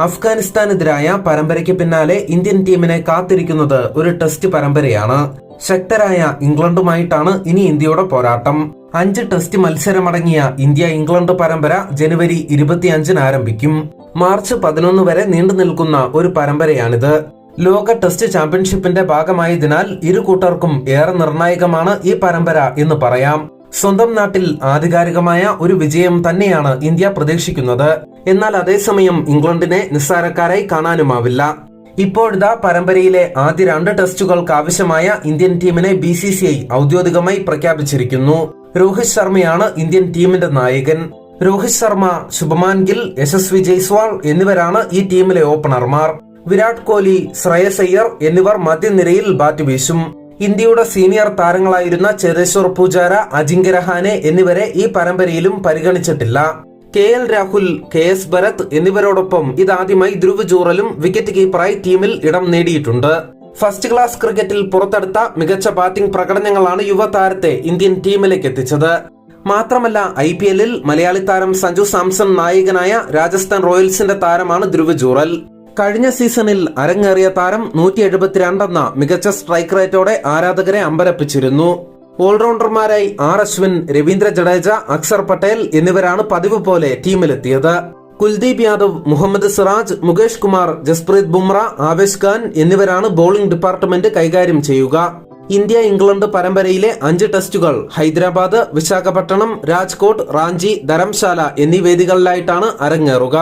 അഫ്ഗാനിസ്ഥാനെതിരായ പരമ്പരയ്ക്ക് പിന്നാലെ ഇന്ത്യൻ ടീമിനെ കാത്തിരിക്കുന്നത് ഒരു ടെസ്റ്റ് പരമ്പരയാണ്. ശക്തരായ ഇംഗ്ലണ്ടുമായിട്ടാണ് ഇനി ഇന്ത്യയുടെ പോരാട്ടം. അഞ്ച് ടെസ്റ്റ് മത്സരമടങ്ങിയ ഇന്ത്യ ഇംഗ്ലണ്ട് പരമ്പര ജനുവരി ഇരുപത്തിയഞ്ചിന് ആരംഭിക്കും. മാർച്ച് പതിനൊന്ന് വരെ നീണ്ടു നിൽക്കുന്ന ഒരു പരമ്പരയാണിത്. ലോക ടെസ്റ്റ് ചാമ്പ്യൻഷിപ്പിന്റെ ഭാഗമായതിനാൽ ഇരു കൂട്ടർക്കും ഏറെ നിർണായകമാണ് ഈ പരമ്പര എന്ന് പറയാം. സ്വന്തം നാട്ടിൽ ആധികാരികമായ ഒരു വിജയം തന്നെയാണ് ഇന്ത്യ പ്രതീക്ഷിക്കുന്നത്. എന്നാൽ അതേസമയം ഇംഗ്ലണ്ടിനെ നിസ്സാരക്കാരായി കാണാനുമാവില്ല. ഇപ്പോഴിതാ പരമ്പരയിലെ ആദ്യ രണ്ട് ടെസ്റ്റുകൾക്ക് ആവശ്യമായ ഇന്ത്യൻ ടീമിനെ ബി സി സി ഐ ഔദ്യോഗികമായി പ്രഖ്യാപിച്ചിരിക്കുന്നു. രോഹിത് ശർമ്മയാണ് ഇന്ത്യൻ ടീമിന്റെ നായകൻ. രോഹിത് ശർമ്മ ശുഭമാൻ ഗിൽ യശസ്വി ജയ്സ്വാൾ എന്നിവരാണ് ഈ ടീമിലെ ഓപ്പണർമാർ. വിരാട് കോഹ്ലി ശ്രേയസ് അയ്യർ എന്നിവർ മധ്യനിരയിൽ ബാറ്റ് വീശും. ഇന്ത്യയുടെ സീനിയർ താരങ്ങളായിരുന്ന ചേതേശ്വർ പൂജാര അജിങ്ക്യ രഹാനെ എന്നിവരെ ഈ പരമ്പരയിലും പരിഗണിച്ചിട്ടില്ല. K L Rahul K S Bharat എന്നിവരോടൊപ്പം ഇതാദ്യമായി ധ്രുവ് ജൂറലും വിക്കറ്റ് കീപ്പറായി ടീമിൽ ഇടം നേടിയിട്ടുണ്ട്. ഫസ്റ്റ് ക്ലാസ് ക്രിക്കറ്റിൽ പുറത്തെടുത്ത മികച്ച ബാറ്റിംഗ് പ്രകടനങ്ങളാണ് യുവതാരത്തെ ഇന്ത്യൻ ടീമിലേക്ക് എത്തിച്ചത്. മാത്രമല്ല ഐ പി എല്ലിൽ മലയാളി താരം സഞ്ജു സാംസൺ നായകനായ രാജസ്ഥാൻ റോയൽസിന്റെ താരമാണ് ധ്രുവ് ജൂറൽ കഴിഞ്ഞ സീസണിൽ അരങ്ങേറിയ താരം നൂറ്റി എഴുപത്തിരണ്ടെന്ന മികച്ച സ്ട്രൈക്ക് റേറ്റോടെ ആരാധകരെ അമ്പരപ്പിച്ചിരുന്നു. ഓൾറൗണ്ടർമാരായി ആർ അശ്വിൻ രവീന്ദ്ര ജഡേജ അക്സർ പട്ടേൽ എന്നിവരാണ് പതിവ് പോലെ ടീമിലെത്തിയത്. കുൽദീപ് യാദവ് മുഹമ്മദ് സിറാജ് മുകേഷ് കുമാർ ജസ്പ്രീത് ബുംറ ആവേശ് ഖാൻ എന്നിവരാണ് ബൌളിംഗ് ഡിപ്പാർട്ട്മെന്റ് കൈകാര്യം ചെയ്യുക. ഇന്ത്യ ഇംഗ്ലണ്ട് പരമ്പരയിലെ അഞ്ച് ടെസ്റ്റുകൾ ഹൈദരാബാദ് വിശാഖപട്ടണം രാജ്കോട്ട് റാഞ്ചി ധരംശാല എന്നീ വേദികളിലായിട്ടാണ് അരങ്ങേറുക.